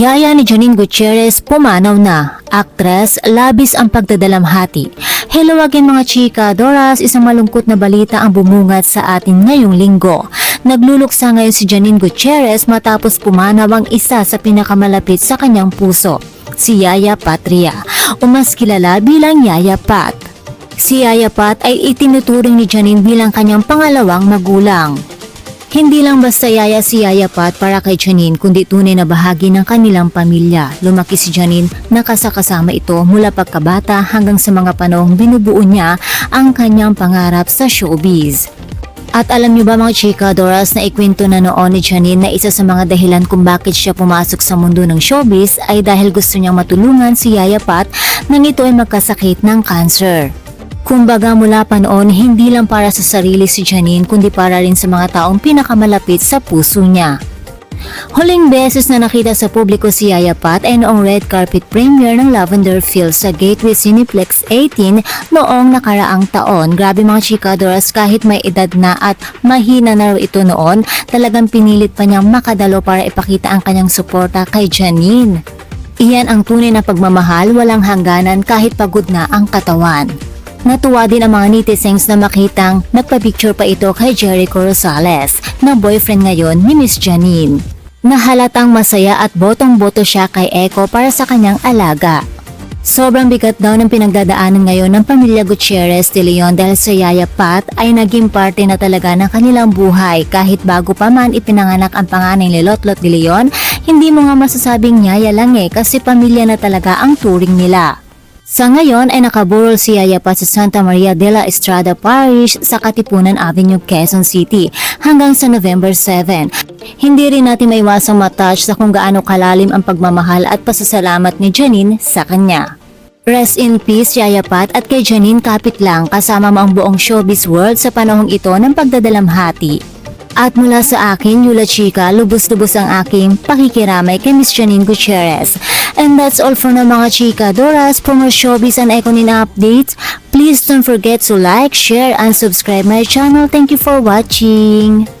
Yaya ni Janine Gutierrez pumanaw na. Aktres, labis ang pagdadalamhati. Hello again mga chika, Doras, isang malungkot na balita ang bumungad sa atin ngayong linggo. Nagluluksa ngayon si Janine Gutierrez matapos pumanaw ang isa sa pinakamalapit sa kanyang puso, si Yaya Patria, o mas kilala bilang Yaya Pat. Si Yaya Pat ay itinuturing ni Janine bilang kanyang pangalawang magulang. Hindi lang basta yaya si Yaya Pat para kay Janine kundi tunay na bahagi ng kanilang pamilya. Lumaki si Janine na kasakasama ito mula pagkabata hanggang sa mga panahong binubuo niya ang kanyang pangarap sa showbiz. At alam niyo ba mga chika, Doras, na ikwento na noon ni Janine na isa sa mga dahilan kung bakit siya pumasok sa mundo ng showbiz ay dahil gusto niyang matulungan si Yaya Pat nang ito ay magkasakit ng cancer. Kumbaga mula pa noon, hindi lang para sa sarili si Janine kundi para rin sa mga taong pinakamalapit sa puso niya. Huling beses na nakita sa publiko si Yaya Pat ay noong red carpet premiere ng Lavender Fields sa Gateway Cineplex 18 noong nakaraang taon. Grabe mga chikadoras kahit may edad na at mahina na ito noon, talagang pinilit pa niyang makadalo para ipakita ang kanyang suporta kay Janine. Iyan ang tunay na pagmamahal, walang hangganan kahit pagod na ang katawan. Natuwa din ang mga netizens na makitang nagpa-picture pa ito kay Jericho Rosales na boyfriend ngayon ni Miss Janine. Nahalatang masaya at botong-boto siya kay Echo para sa kanyang alaga. Sobrang bigat daw ng pinagdadaanan ngayon ng pamilya Gutierrez de Leon dahil sa Yaya Pat ay naging parte na talaga ng kanilang buhay kahit bago pa man ipinanganak ang panganay ni Lotlot de Leon, hindi mo nga masasabing Yaya lang eh kasi pamilya na talaga ang turing nila. Sa ngayon ay nakaburol si Yaya sa Santa Maria de la Estrada Parish sa Katipunan Avenue, Quezon City hanggang sa November 7. Hindi rin natin maiwasang matouch sa kung gaano kalalim ang pagmamahal at pasasalamat ni Janine sa kanya. Rest in peace Yaya Pat at kay Janine kapit lang kasama mo ang buong showbiz world sa panahong ito ng pagdadalamhati. At mula sa akin, Yula Chica, lubos-lubos ang aking pakikiramay kay Miss Janine Gutierrez. And that's all for na mga chika. Doras, for more showbiz and iconic updates, please don't forget to like, share, and subscribe my channel. Thank you for watching.